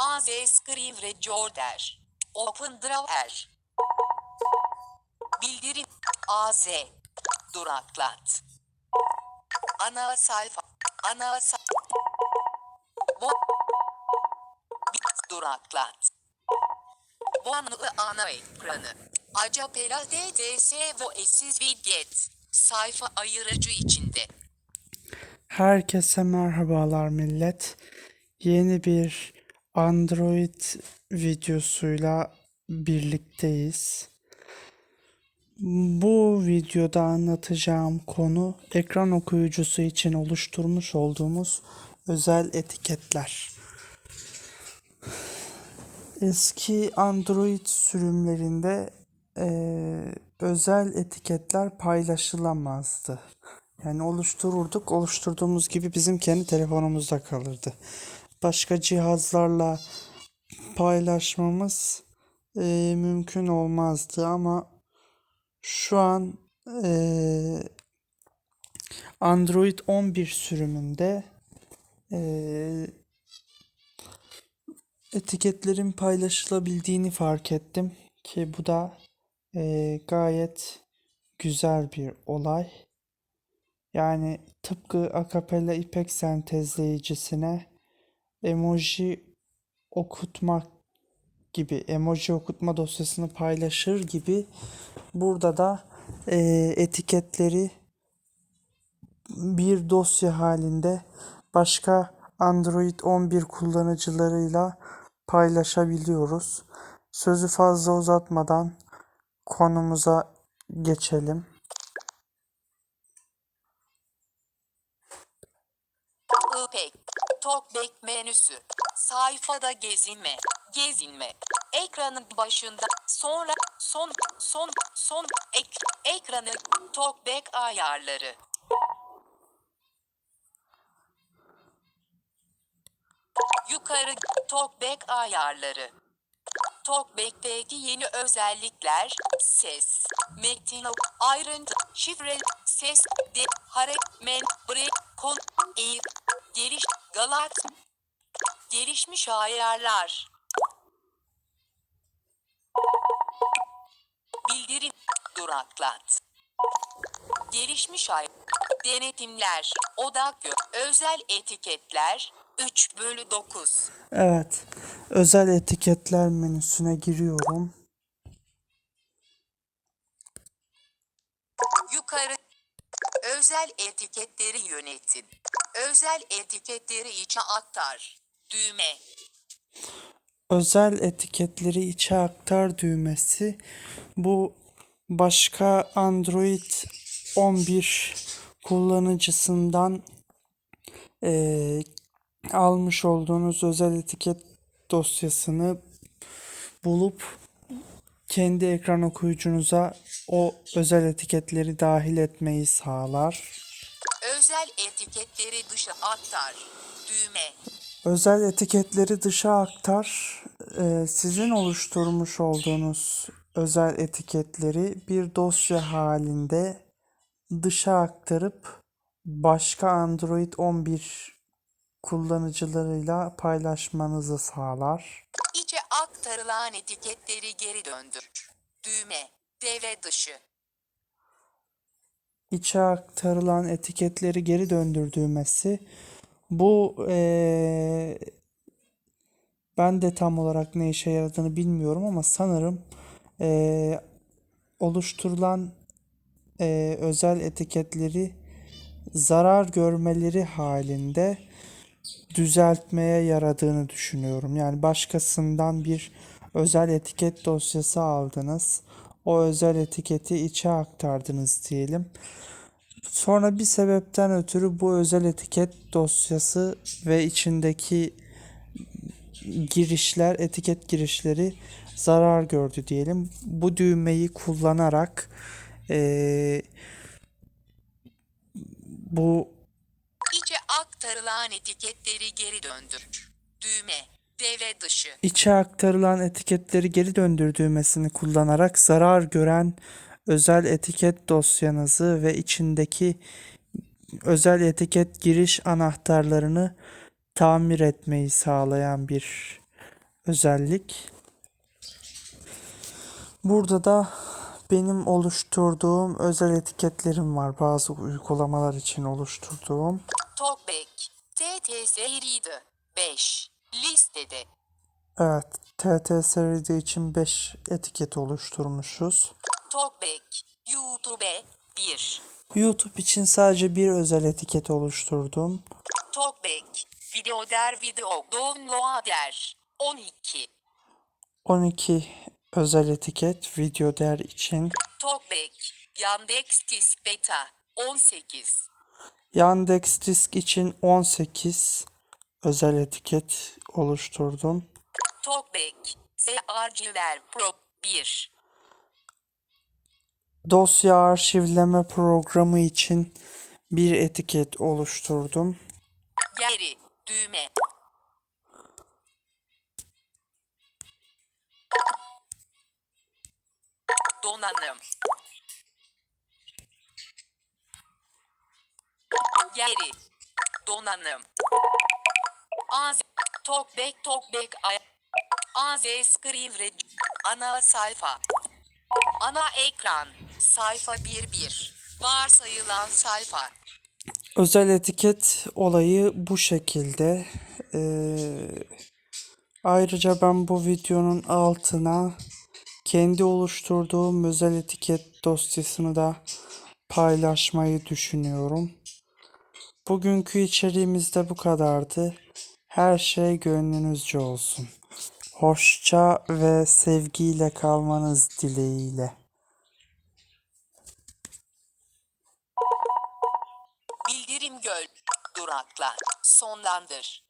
AZ Screen Recorder. Open Drawer. Bildirim AZ. Duraklat. Ana sayfa. Ana sayfa. Bu. Duraklat. Bu anlı ana ekranı. Acapela DDS Voices Widget. Sayfa ayırıcı içinde. Herkese merhabalar millet. Yeni bir Android videosuyla birlikteyiz. Bu videoda anlatacağım konu ekran okuyucusu için oluşturmuş olduğumuz özel etiketler. Eski Android sürümlerinde eee, özel etiketler paylaşılamazdı. Yani oluştururduk, oluşturduğumuz gibi bizim kendi telefonumuzda kalırdı. Başka cihazlarla paylaşmamız eee, mümkün olmazdı ama şu an eee, Android 11 sürümünde eee etiketlerin paylaşılabildiğini fark ettim ki bu da eee, gayet güzel bir olay. Yani tıpkı akapella ipek sentezleyicisine emoji okutmak gibi, emoji okutma dosyasını paylaşır gibi burada da eee, etiketleri bir dosya halinde başka Android 11 kullanıcılarıyla paylaşabiliyoruz. Sözü fazla uzatmadan konumuza geçelim. Talkback menüsü, sayfada gezinme, gezinme, ekranın başında, sonra, son, son, son, ek, ekranı, Talkback ayarları. Yukarı, Talkback ayarları. Talkback'teki yeni özellikler, ses, metin, ayrıntı, şifre, ses, de, hare, men, break, kol, eğir, geliş, galat, gelişmiş ayarlar. Bildirim, duraklat. Gelişmiş ay, denetimler, odak, özel etiketler, 3 bölü 9. Evet, özel etiketler menüsüne giriyorum. Yukarı özel etiketleri yönetin. Özel etiketleri içe aktar. Düğme. Özel etiketleri içe aktar düğmesi bu başka Android 11 kullanıcısından eee, almış olduğunuz özel etiket dosyasını bulup kendi ekran okuyucunuza o özel etiketleri dahil etmeyi sağlar. Özel etiketleri dışa aktar. Düğme. Özel etiketleri dışa aktar. Ee, sizin oluşturmuş olduğunuz özel etiketleri bir dosya halinde dışa aktarıp başka Android 11 kullanıcılarıyla paylaşmanızı sağlar. İçe aktarılan etiketleri geri döndür. Düğme. Devre dışı. İçe aktarılan etiketleri geri döndür düğmesi. Bu eee, ben de tam olarak ne işe yaradığını bilmiyorum ama sanırım eee, oluşturulan eee, özel etiketleri zarar görmeleri halinde düzeltmeye yaradığını düşünüyorum. Yani başkasından bir özel etiket dosyası aldınız. O özel etiketi içe aktardınız diyelim. Sonra bir sebepten ötürü bu özel etiket dosyası ve içindeki girişler, etiket girişleri zarar gördü diyelim. Bu düğmeyi kullanarak eee, bu İçe aktarılan etiketleri geri döndür. Düğme. Devre dışı. içe aktarılan etiketleri geri döndür düğmesini kullanarak zarar gören özel etiket dosyanızı ve içindeki özel etiket giriş anahtarlarını tamir etmeyi sağlayan bir özellik. Burada da benim oluşturduğum özel etiketlerim var. Bazı uygulamalar için oluşturduğum. Talkback. TTS Reader. 5. Listede. Evet, TT seridi için 5 etiket oluşturmuşuz. Talkback. YouTube. 1. YouTube için sadece bir özel etiket oluşturdum. Talkback. Video der video downloader. 12. 12 özel etiket video değer için. Talkback. Yandex Disk Beta. 18. Yandex Disk için 18 özel etiket oluşturdum. Talkback. ZRG'ler Pro. 1. Dosya arşivleme programı için bir etiket oluşturdum. Geri. Düğme. Donanım. Geri. Donanım. Az. Talkback Talkback. Az Screen Red. Ana sayfa. Ana ekran. Sayfa 11. Varsayılan sayfa. Özel etiket olayı bu şekilde. Ee, ayrıca ben bu videonun altına kendi oluşturduğum özel etiket dosyasını da paylaşmayı düşünüyorum. Bugünkü içeriğimiz de bu kadardı. Her şey gönlünüzce olsun. Hoşça ve sevgiyle kalmanız dileğiyle. Bildirim göl. Durakla. Sonlandır.